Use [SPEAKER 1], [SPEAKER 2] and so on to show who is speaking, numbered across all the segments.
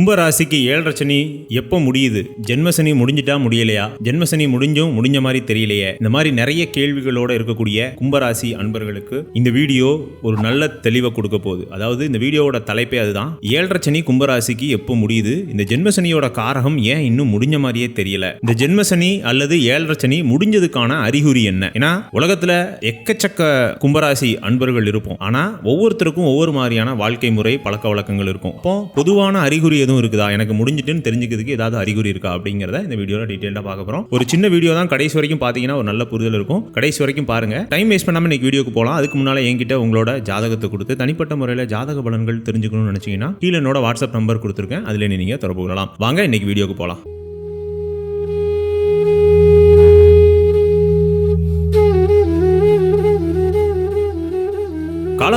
[SPEAKER 1] கும்பராசிக்கு ஏழரை சனி எப்போ முடியுது? ஜென்மசனி முடிஞ்சிட்டா முடியலையா? ஜென்மசனி முடிஞ்சும் முடிஞ்ச மாதிரி தெரியலையே. இந்த மாதிரி நிறைய கேள்விகளோட இருக்கக்கூடிய கும்பராசி அன்பர்களுக்கு இந்த வீடியோ ஒரு நல்ல தெளிவை கொடுக்க போகுது. அதாவது இந்த வீடியோவோட தலைப்பே அதுதான். ஏழரை சனி கும்பராசிக்கு எப்போ முடியுது? இந்த ஜென்மசனியோட காரகம் ஏன் இன்னும் முடிஞ்ச மாதிரியே தெரியல? இந்த ஜென்மசனி அல்லது ஏழரை சனி முடிஞ்சதுக்கான அறிகுறி என்ன? ஏன்னா உலகத்துல எக்கச்சக்க கும்பராசி அன்பர்கள் இருப்போம். ஆனா ஒவ்வொருத்தருக்கும் ஒவ்வொரு மாதிரியான வாழ்க்கை முறை பழக்க வழக்கங்கள் இருக்கும். அப்போ பொதுவான அறிகுறி எதுவும் இருக்குதா? எனக்கு முடிஞ்சிட்டுன்னு தெரிஞ்சுக்கிறதுக்கு ஏதாவது அறிகுறி இருக்கா? அப்படிங்கிறத இந்த வீடியோல டீட்டெயிலாக பார்க்க போறோம். ஒரு சின்ன வீடியோ தான். கடைசி வரைக்கும் பார்த்தீங்கன்னா ஒரு நல்ல புரிதல் இருக்கும். கடைசி வரைக்கும் பாருங்க. டைம் வேஸ்ட் பண்ணாம இன்னைக்கு வீடியோக்கு போகலாம் அதுக்கு முன்னால என்கிட்ட உங்களோட ஜாதகத்தை கொடுத்து தனிப்பட்ட முறையில் ஜாதக பலன்கள் தெரிஞ்சுக்கணும்னு நினைச்சீங்கன்னா கீழே என்னோட வாட்ஸ்அப் நம்பர் கொடுத்துருக்கேன். அதுல நீங்க தொடர்பு கொள்ளலாம். வாங்க இன்னைக்கு வீடியோக்கு போகலாம்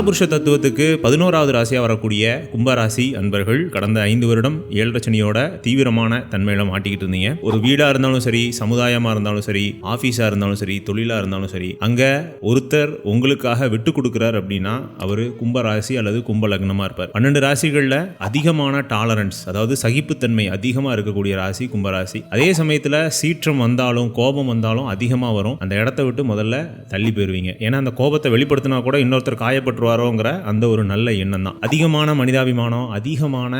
[SPEAKER 1] காலபுருஷ தத்துவத்துக்கு பதினோராவது ராசியாக வரக்கூடிய கும்பராசி அன்பர்கள் கடந்த ஐந்து வருடம் ஏழரை சனியோட தீவிரமான தன்மையில மாட்டிக்கிட்டு இருந்தீங்க. ஒரு வீடாக இருந்தாலும் சரி சமுதாயமாக இருந்தாலும் சரி ஆஃபீஸாக இருந்தாலும் சரி தொழிலாக இருந்தாலும் சரி அங்கே ஒருத்தர் உங்களுக்காக விட்டு கொடுக்குறார் அப்படின்னா அவர் கும்பராசி அல்லது கும்ப லக்னமாக இருப்பார். பன்னெண்டு ராசிகளில் அதிகமான டாலரன்ஸ் அதாவது சகிப்புத்தன்மை அதிகமாக இருக்கக்கூடிய ராசி கும்பராசி. அதே சமயத்தில் சீற்றம் வந்தாலும் கோபம் வந்தாலும் அதிகமாக வரும். அந்த இடத்த விட்டு முதல்ல தள்ளி போயிருவீங்க. ஏன்னா அந்த கோபத்தை வெளிப்படுத்தினா கூட இன்னொருத்தர் காயப்பட்டுருவார் வரோங்கிற அந்த ஒரு நல்ல எண்ணம் தான் அதிகமான மனிதாபிமானம் அதிகமான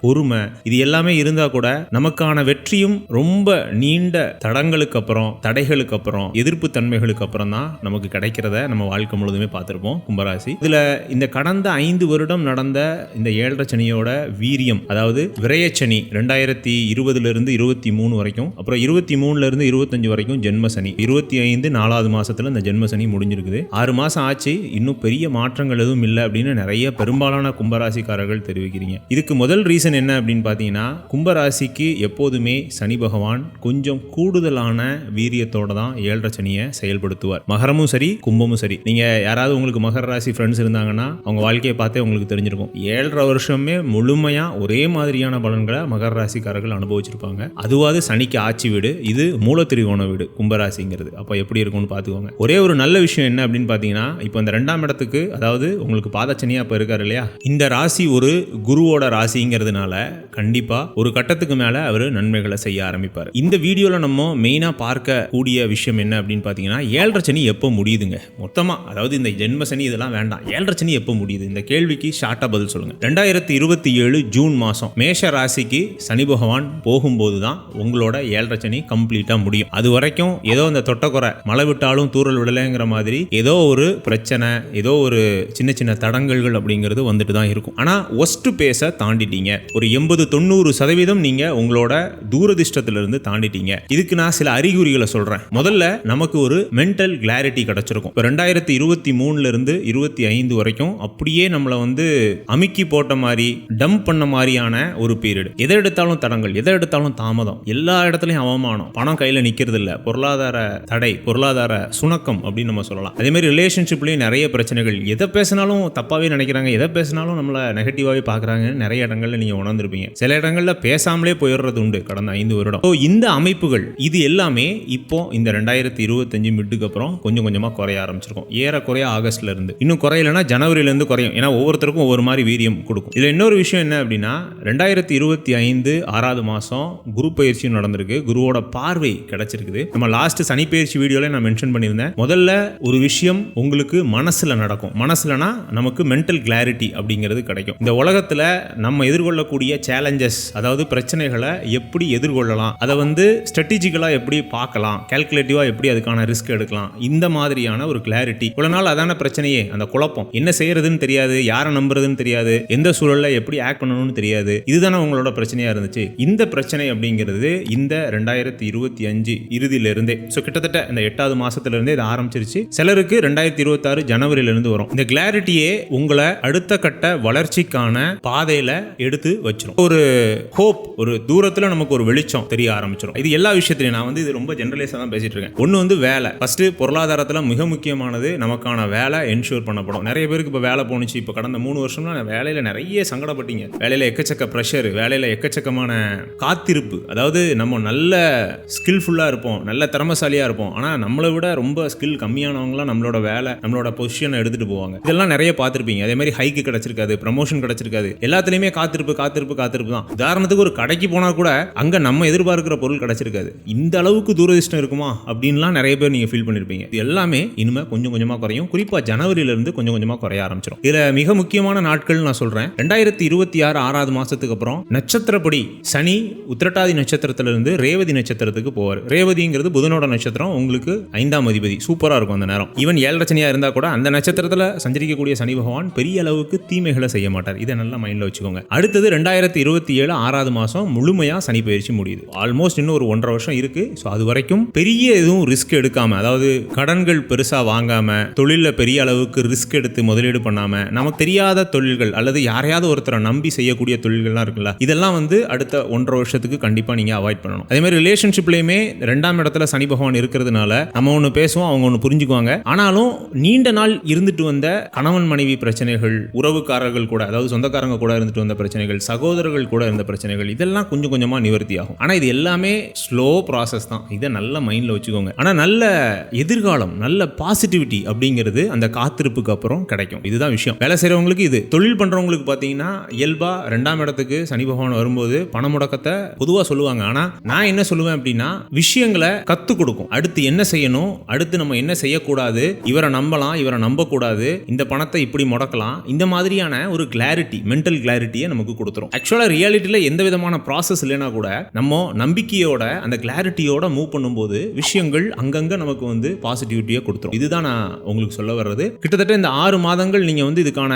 [SPEAKER 1] பொறுமை இது எல்லாமே இருந்தால் கூட நமக்கான வெற்றியும் ரொம்ப நீண்ட தடங்களுக்கு அப்புறம் தடைகளுக்கு அப்புறம் எதிர்ப்பு தன்மைகளுக்கு அப்புறம் தான் நமக்கு கிடைக்கிறத நம்ம வாழ்க்கை முழுதுமே பார்த்துருப்போம் கும்பராசி. இதுல இந்த கடந்த ஐந்து வருடம் நடந்த இந்த ஏழரை சனியோட வீரியம் அதாவது விரயச்சனி ரெண்டாயிரத்தி இருபதுல இருந்து இருபத்தி மூணு வரைக்கும் அப்புறம் இருபத்தி மூணுல இருந்து இருபத்தஞ்சு வரைக்கும் ஜென்ம சனி இருபத்தி ஐந்து நாலாவது மாசத்துல இந்த ஜென்ம சனி முடிஞ்சிருக்குது. ஆறு மாசம் ஆச்சு இன்னும் பெரிய மாற்றங்கள் எதுவும் இல்லை அப்படின்னு நிறைய பெரும்பாலான கும்பராசிக்காரர்கள் தெரிவிக்கிறீங்க. இதுக்கு முதல் ரீசன் என்ன அப்படின்னு பார்த்தீங்கன்னா கும்பராசிக்கு எப்போதுமே சனி பகவான் கொஞ்சம் கூடுதலான வீரியத்தோட தான் ஏழரை சனியை செயல்படுத்துவார். மகரமும் சரி கும்பமும் சரி. நீங்க யாராவது உங்களுக்கு மகர ராசி ஃப்ரெண்ட்ஸ் இருந்தாங்கன்னா அவங்க வாழ்க்கையை பார்த்தே உங்களுக்கு தெரிஞ்சிருக்கும். ஏழரை வருஷமே முழுமையா ஒரே மாதிரியான பலன்களை மகர ராசிக்காரர்கள் அனுபவிச்சிருப்பாங்க. அதுவாது சனிக்கு ஆட்சி வீடு இது மூலத்திரிகோண வீடு கும்பராசிங்கிறது. அப்போ எப்படி இருக்கும்னு பார்த்துக்கோங்க. ஒரே ஒரு நல்ல விஷயம் என்ன அப்படின்னு பார்த்தீங்கன்னா இப்போ இந்த ரெண்டாம் இடத்துக்கு அதாவது உங்களுக்கு பாதச்சனியா இப்போ இருக்காரு இல்லையா? இந்த ராசி ஒரு குருவோட ராசிங்கிறதுனால கண்டிப்பா ஒரு கட்டத்துக்கு மேல அவர் நன்மைகளை செய்ய ஆரம்பிப்பார். இந்த வீடியோல நம்ம மெயினா பார்க்க கூடிய விஷயம் என்ன அப்படின்னு பார்த்தீங்கன்னா ஏழரை சனி எப்போ முடியுதுங்க? மொத்தமா அதாவது இந்த ஜென்ம சனி இதெல்லாம் வேண்டாம். ஏழரை சனி எப்போ முடியுது? இந்த கேள்விக்கு ஷார்ட்டா பதில் சொல்லுங்க. ரெண்டாயிரத்தி இருபத்தி ஏழு ஜூன் மாசம் மேஷ ராசிக்கு சனி பகவான் போகும்போது தான் உங்களோட ஏழரை சனி கம்ப்ளீட்டா முடியும். அது வரைக்கும் ஏதோ இந்த தொட்டக்குறை மழை விட்டாலும் தூறல் விடலைங்கிற மாதிரி ஏதோ ஒரு பிரச்சனை ஏதோ ஒரு சின்ன சின்ன தடங்கல்கள் அப்படிங்கிறது வந்துட்டு தான் இருக்கும். ஆனால் ஒஸ்ட்டு பேஸை தாண்டிட்டீங்க. ஒரு எண்பது தொண்ணூறு சதவீதம் நீங்கள் உங்களோட தூரதிஷ்டத்திலிருந்து தாண்டிட்டீங்க. இதுக்கு நான் சில அறிகுறிகளை சொல்கிறேன் முதல்ல நமக்கு ஒரு மென்டல் கிளாரிட்டி கிடச்சிருக்கும். இப்போ ரெண்டாயிரத்தி இருபத்தி மூணுலேருந்து இருபத்தி ஐந்து வரைக்கும் அப்படியே நம்மளை வந்து அமுக்கி போட்ட மாதிரி டம்ப் பண்ண மாதிரியான ஒரு பீரியட் எதை எடுத்தாலும் தடங்கள் எதை எடுத்தாலும் தாமதம். எல்லா இடத்துலையும் அவமானம். பணம் கையில் நிற்கிறது இல்லை பொருளாதார தடை பொருளாதார சுணக்கம் அப்படின்னு நம்ம சொல்லலாம். அதே மாதிரி ரிலேஷன்ஷிப்லேயும் நிறைய பிரச்சனைகள். எதை பேசினாலும் தப்பாகவே நினைக்கிறாங்க. எதை பேசினாலும் நம்மளை நெகட்டிவாகவே பார்க்குறாங்கன்னு நிறைய இடங்களில் நீங்கள் உணர்ந்துருப்பீங்க. சில இடங்களில் பேசாமலே போயிடுறது உண்டு கடந்த ஐந்து வருடம். ஸோ இந்த அமைப்புகள் இது எல்லாமே இப்போ இந்த ரெண்டாயிரத்தி இருபத்தஞ்சு மிட்டுக்கு அப்புறம் கொஞ்சம் கொஞ்சமாக குறைய ஆரம்பிச்சிருக்கும். ஏறக்குறைய ஆகஸ்ட்ல இருந்து. இன்னும் குறையலன்னா ஜனவரியிலேருந்து குறையும். ஏன்னா ஒவ்வொருத்தருக்கும் ஒவ்வொரு மாதிரி வீரியம் கொடுக்கும். இதில் இன்னொரு விஷயம் என்ன அப்படின்னா ரெண்டாயிரத்தி இருபத்தி ஐந்து ஆறாவது மாதம் குரு பயிற்சியும் நடந்திருக்கு. குருவோட பார்வை கிடைச்சிருக்குது. நம்ம லாஸ்ட் சனி பயிற்சி வீடியோவில் நான் மென்ஷன் பண்ணியிருந்தேன். முதல்ல ஒரு விஷயம் உங்களுக்கு மனசில் நடக்கும். மனசுலனா நமக்கு மென்டல் கிளாரிட்டி அப்படிங்கிறது கிடைக்கும். இந்த உலகத்துல நம்ம எதிர்கொள்ளக்கூடிய சேலஞ்சஸ் அதாவது பிரச்சனைகளை எப்படி எதிர்கொள்ளலாம் அதை வந்து ஸ்ட்ராட்டஜிக்கலாக எப்படி பார்க்கலாம் கேல்குலேட்டிவாக எப்படி அதுக்கான ரிஸ்க் எடுக்கலாம் இந்த மாதிரியான ஒரு கிளாரிட்டி இவ்வளவு நாள் அதான பிரச்சனையே அந்த குழப்பம். என்ன செய்யறதுன்னு தெரியாது யாரை நம்புறதுன்னு தெரியாது எந்த சூழல்ல எப்படி ஆக்ட் பண்ணணும்னு தெரியாது. இதுதானே உங்களோட பிரச்சனையா இருந்துச்சு. இந்த பிரச்சனை அப்படிங்கிறது இந்த ரெண்டாயிரத்தி இருபத்தி அஞ்சு இறுதியில இருந்தே ஸோ கிட்டத்தட்ட இந்த எட்டாவது மாதத்துலேருந்தே இது ஆரம்பிச்சிருச்சு. சிலருக்கு ரெண்டாயிரத்தி இருபத்தாறு ஜனவரியிலிருந்து வரும். இந்த கிளாரிட்டியே உங்களை அடுத்த கட்ட வளர்ச்சிக்கான பாதையில எடுத்து வச்சிடும் ஒரு ஹோப் ஒரு தூரத்துல நமக்கு ஒரு வெளிச்சம் தெரிய ஆரம்பிச்சிடும் இது எல்லா விஷயத்திலையும் நான் வந்து இது ரொம்ப ஜென்ரலைஸாக தான் பேசிட்டு இருக்கேன். ஒன்று வந்து வேலை. ஃபர்ஸ்ட் பொருளாதாரத்தில் மிக முக்கியமானது நமக்கான வேலை என்ஷூர் பண்ணப்படும். நிறைய பேருக்கு இப்போ வேலை போணுச்சு. இப்போ கடந்த மூணு வருஷம்னா வேலையில் நிறைய சங்கடப்பட்டீங்க. வேலையில் எக்கச்சக்க ப்ரெஷர் வேலையில் எக்கச்சக்கமான காத்திருப்பு. அதாவது நம்ம நல்ல ஸ்கில்ஃபுல்லாக இருப்போம். நல்ல திறமசாலியாக இருப்போம். ஆனால் நம்மளை விட ரொம்ப ஸ்கில் கம்மியானவங்களாம் நம்மளோட வேலை நம்மளோட பொசிஷனை எடுத்துகிட்டு போவாங்க. இதெல்லாம் நிறைய பார்த்துருப்பீங்க. அதே மாதிரி ஹைக்கு கிடைச்சிருக்காது ப்ரமோஷன் கிடைச்சிருக்காது. எல்லாத்துலேயுமே காத்திருப்பு காத்திருப்பு காத்திருப்பு தான். உதாரணத்துக்கு ஒரு கடைக்கு போனால் கூட அங்கே நம்ம எதிர்பார்க்கிற பொருள் கிடைச்சிருக்காது. இந்த அளவுக்கு தூரதிஷ்டம் இருக்குமா? அப்படின்லாம் நிறைய பேர் நீங்கள் ஃபீல் பண்ணியிருப்பீங்க இது எல்லாமே இனிமேல் கொஞ்சம் கொஞ்சமாக குறையும். குறிப்பாக ஜனவரியிலேருந்து கொஞ்சம் கொஞ்சமாக குறைய ஆரம்பிச்சிடும் இதில் மிக முக்கியமான நாட்கள் நான் சொல்கிறேன் ரெண்டாயிரத்தி இருபத்தி ஆறு ஆறாவது மாதத்துக்கு அப்புறம் நட்சத்திரப்படி சனி உத்திரட்டாதி நட்சத்திரத்திலிருந்து ரேவதி நட்சத்திரத்துக்கு போவார். ரேவதிங்கிறது புதனோட நட்சத்திரம் உங்களுக்கு ஐந்தாம் அதிபதி. சூப்பராக இருக்கும் அந்த நேரம். ஈவன் ஏழரை சனியா இருந்தால் கூட அந்த நட்சத்திரத்தில் சஞ்சரிக்கக்கூடிய சனி பகவான் பெரிய அளவுக்கு தீமைகளை செய்ய மாட்டார். இதை நல்லா மைண்ட்ல வச்சுக்கோங்க. அடுத்தது ரெண்டாயிரத்தி இருபத்தி ஏழு ஆறாவது மாசம் முழுமையா சனி பயிற்சி முடியுது. ஆல்மோஸ்ட் இன்னும் ஒரு ஒன்றரை வருஷம் இருக்கு. ஸோ அது வரைக்கும் பெரிய எதுவும் ரிஸ்க் எடுக்காம அதாவது கடன்கள் பெருசா வாங்காம தொழில பெரிய அளவுக்கு ரிஸ்க் எடுத்து முதலீடு பண்ணாம நமக்கு தெரியாத தொழில்கள் அல்லது யாரையாவது ஒருத்தரை நம்பி செய்யக்கூடிய தொழில்கள்லாம் இருக்குல்ல இதெல்லாம் வந்து அடுத்த ஒன்றரை வருஷத்துக்கு கண்டிப்பா நீங்க அவாய்ட் பண்ணணும். அதே மாதிரி ரிலேஷன்ஷிப்லயுமே ரெண்டாம் இடத்துல சனி பகவான் இருக்கிறதுனால நம்ம ஒன்று பேசுவோம் அவங்க ஒன்று புரிஞ்சுக்குவாங்க. ஆனாலும் நீண்ட நாள் இருந்துட்டு வந்த கணவன் மனைவி பிரச்சனைகள் உறவுக்காரர்கள் கூட அதாவது சொந்தக்காரங்க கூட இருந்துட்டு வந்த பிரச்சனைகள் சகோதரர்கள் கூட இருந்த பிரச்சனைகள் இதெல்லாம் கொஞ்சம் கொஞ்சமா நிவர்த்தி ஆகும் ஆனா இது எல்லாமே ஸ்லோ ப்ராசஸ் தான். இதை நல்ல மைண்ட்ல வச்சுக்கோங்க. ஆனா நல்ல எதிர்காலம் நல்ல பாசிட்டிவிட்டி அப்படிங்கிறது அந்த காத்திருப்புக்கு அப்புறம் கிடைக்கும். இதுதான் விஷயம். வேலை செய்கிறவங்களுக்கு இது. தொழில் பண்றவங்களுக்கு பார்த்தீங்கன்னா இயல்பா ரெண்டாம் இடத்துக்கு சனி பகவான் வரும்போது பண முடக்கத்தை பொதுவாக சொல்லுவாங்க. ஆனா நான் என்ன சொல்லுவேன் அப்படின்னா விஷயங்களை கத்து கொடுக்கும். அடுத்து என்ன செய்யணும்? அடுத்து நம்ம என்ன செய்யக்கூடாது? இவரை நம்பலாம் இவரை நம்பக்கூடாது. இந்த பணத்தை இப்படி முடக்கலாம். இந்த மாதிரியான ஒரு கிளாரிட்டி மென்டல் கிளாரிட்டியை நமக்கு கொடுத்துரும். ஆக்சுவலாக ரியாலிட்டியில் எந்த விதமான ப்ராசஸ் இல்லைனா கூட நம்ம நம்பிக்கையோட அந்த கிளாரிட்டியோட மூவ் பண்ணும்போது விஷயங்கள் அங்கங்கே நமக்கு வந்து பாசிட்டிவிட்டியை கொடுத்துரும். இதுதான் நான் உங்களுக்கு சொல்ல வர்றது. கிட்டத்தட்ட இந்த ஆறு மாதங்கள் நீங்கள் வந்து இதுக்கான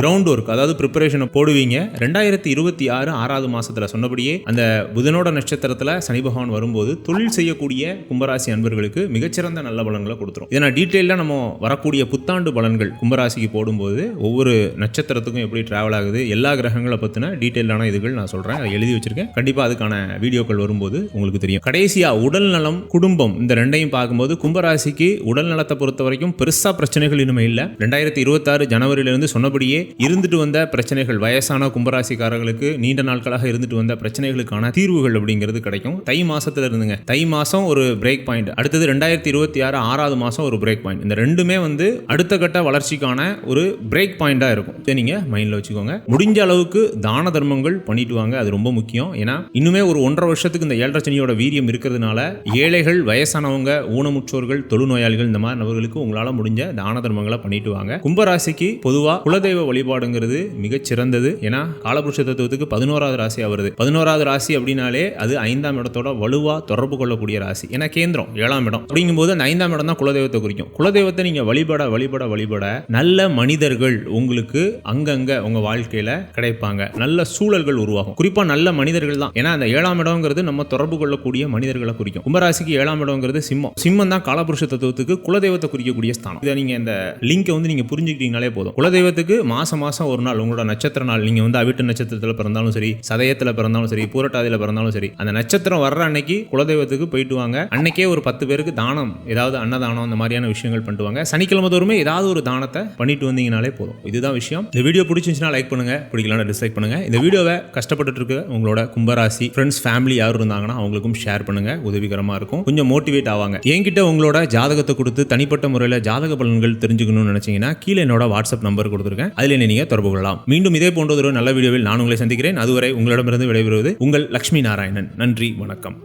[SPEAKER 1] கிரவுண்ட் ஒர்க் அதாவது ப்ரிப்பரேஷனை போடுவீங்க. ரெண்டாயிரத்தி இருபத்தி ஆறு ஆறாவது மாதத்தில் சொன்னபடியே அந்த புதனோட நட்சத்திரத்தில் சனி பகவான் வரும்போது தொழில் செய்யக்கூடிய கும்பராசி அன்பர்களுக்கு மிகச்சிறந்த நல்ல பலன்களை கொடுத்துரும். இதை நான் டீட்டெயிலாக நம்ம வரக்கூடிய புத்தாண்டு பலன்கள் கும்பராசிக்கு போடும்போது ஒவ்வொரு நட்சத்திரத்துக்கும் எப்படி ட்ராவல் ஆகுது எல்லா கிரகங்களை பற்றின டீட்டெயிலான இதுகள் நான் சொல்கிறேன் அதை எழுதி வச்சிருக்கேன். கண்டிப்பாக அதுக்கான வீடியோக்கள் வரும்போது உங்களுக்கு தெரியும். கடைசியா உடல் நலம் குடும்பம் இந்த ரெண்டையும் பார்க்கும்போது கும்பராசிக்கு உடல் நலத்தை பொறுத்த வரைக்கும் பெருசாக பிரச்சனைகள் இனிமே இல்லை. ரெண்டாயிரத்தி இருபத்தாறு ஜனவரியிலிருந்து சொன்னபடியே இருந்துட்டு வந்த பிரச்சனைகள் வயசான கும்பராசிக்காரர்களுக்கு நீண்ட நாட்களாக இருந்துட்டு வந்த பிரச்சனைகளுக்கான தீர்வுகள் அப்படிங்கிறது கிடைக்கும். தை மாசத்துல இருந்துங்க. தை மாசம் ஒரு பிரேக் பாயிண்ட் அடுத்தது ரெண்டாயிரத்தி இருபத்தி ஆறு ஆறாவது மாசம் ஒரு பிரேக் பாயிண்ட் இந்த ரெண்டுமே வந்து அடுத்த கட்ட வளர்ச்சி வளர்ச்சிக்கான ஒரு பிரேக் பாயிண்டாக இருக்கும். இதை நீங்கள் மைண்டில் வச்சுக்கோங்க. முடிஞ்ச அளவுக்கு தான தர்மங்கள் பண்ணிட்டு வாங்க. அது ரொம்ப முக்கியம். ஏன்னா இன்னுமே ஒரு ஒன்றரை வருஷத்துக்கு இந்த ஏழரை சனியோட வீரியம் இருக்கிறதுனால ஏழைகள் வயசானவங்க ஊனமுற்றோர்கள் தொழுநோயாளிகள் இந்த மாதிரி நபர்களுக்கு உங்களால் முடிஞ்ச தான தர்மங்களை பண்ணிட்டு வாங்க. கும்பராசிக்கு பொதுவாக குலதெய்வ வழிபாடுங்கிறது மிகச் சிறந்தது. ஏன்னா காலபுருஷ தத்துவத்துக்கு பதினோராவது ராசி வருது பதினோராவது ராசி அப்படின்னாலே அது ஐந்தாம் இடத்தோட வலுவா தொடர்பு கொள்ளக்கூடிய ராசி. ஏன்னா கேந்திரம் ஏழாம் இடம். அப்படிங்கும்போது அந்த ஐந்தாம் இடம் தான் குலதெய்வத்தை குறிக்கும். குலதெய்வத்தை நீங்கள் வழிபட வழிபட வழிபட நல்ல மனிதர்கள் உங்களுக்கு அங்கங்க உங்க வாழ்க்கையில கிடைப்பாங்க. நல்ல சூழல்கள் உருவாகும். குறிப்பா நல்ல மனிதர்கள் தான். ஏன்னா அந்த ஏழாம் இடம்ங்கிறது நம்ம தொடர்பு கொள்ளக்கூடிய மனிதர்களை குறிக்கும். கும்பராசிக்கு ஏழாம் இடம்ங்கிறது சிம்மம். சிம்மம் தான் காலபுருஷ தத்துவத்துக்கு குலதெய்வத்தை குறிக்கக்கூடிய ஸ்தானம். இதை நீங்க இந்த லிங்கை வந்து நீங்க புரிஞ்சுக்கிட்டீங்கனாலே போதும். குலதெய்வத்துக்கு மாசம் மாசம் ஒரு நாள் உங்களோட நட்சத்திர நாள். நீங்க வந்து அவிட்டு நட்சத்திரத்துல பிறந்தாலும் சரி சதயத்துல பிறந்தாலும் சரி பூரட்டாதியில பிறந்தாலும் சரி அந்த நட்சத்திரம் வர்ற அன்னைக்கு குலதெய்வத்துக்கு போயிட்டு வாங்க. அன்னைக்கே ஒரு பத்து பேருக்கு தானம் ஏதாவது அன்னதானம் அந்த மாதிரியான விஷயங்கள் பண்ணிட்டு வாங்க. சனிக்கிழமை தோறுமே ஏதாவது ஒரு தானத்தை பண்ணிட்டு வந்தீங்கனாலே போதும். இதுதான் விஷயம். இந்த வீடியோ பிடிச்சிருந்துச்சுன்னா லைக் பண்ணுங்க. பிடிக்கலன்னா டிஸ்லைக் பண்ணுங்க. இந்த வீடியோவை கஷ்டப்பட்டு இருக்க உங்களோட கும்பராசி ஃப்ரெண்ட்ஸ் ஃபேமிலி யாரும் இருந்தாங்கன்னா அவங்களுக்கும் ஷேர் பண்ணுங்க. உதவிகரமா இருக்கும். கொஞ்சம் மோட்டிவேட் ஆவாங்க. என்கிட்ட உங்களோட ஜாதகத்தை கொடுத்து தனிப்பட்ட முறையில் ஜாதக பலன்கள் தெரிஞ்சுக்கணும்னு நினைச்சீங்கன்னா கீழே என்னோட வாட்ஸ்அப் நம்பர் கொடுத்துருக்கேன். அதில் நீங்கள் நீங்க தொடர்பு கொள்ளலாம். மீண்டும் இதே போன்ற ஒரு நல்ல வீடியோவில் நான் உங்களை சந்திக்கிறேன். அதுவரை உங்களிடமிருந்து விடைபெறுவது உங்கள் லக்ஷ்மி நாராயணன். நன்றி. வணக்கம்.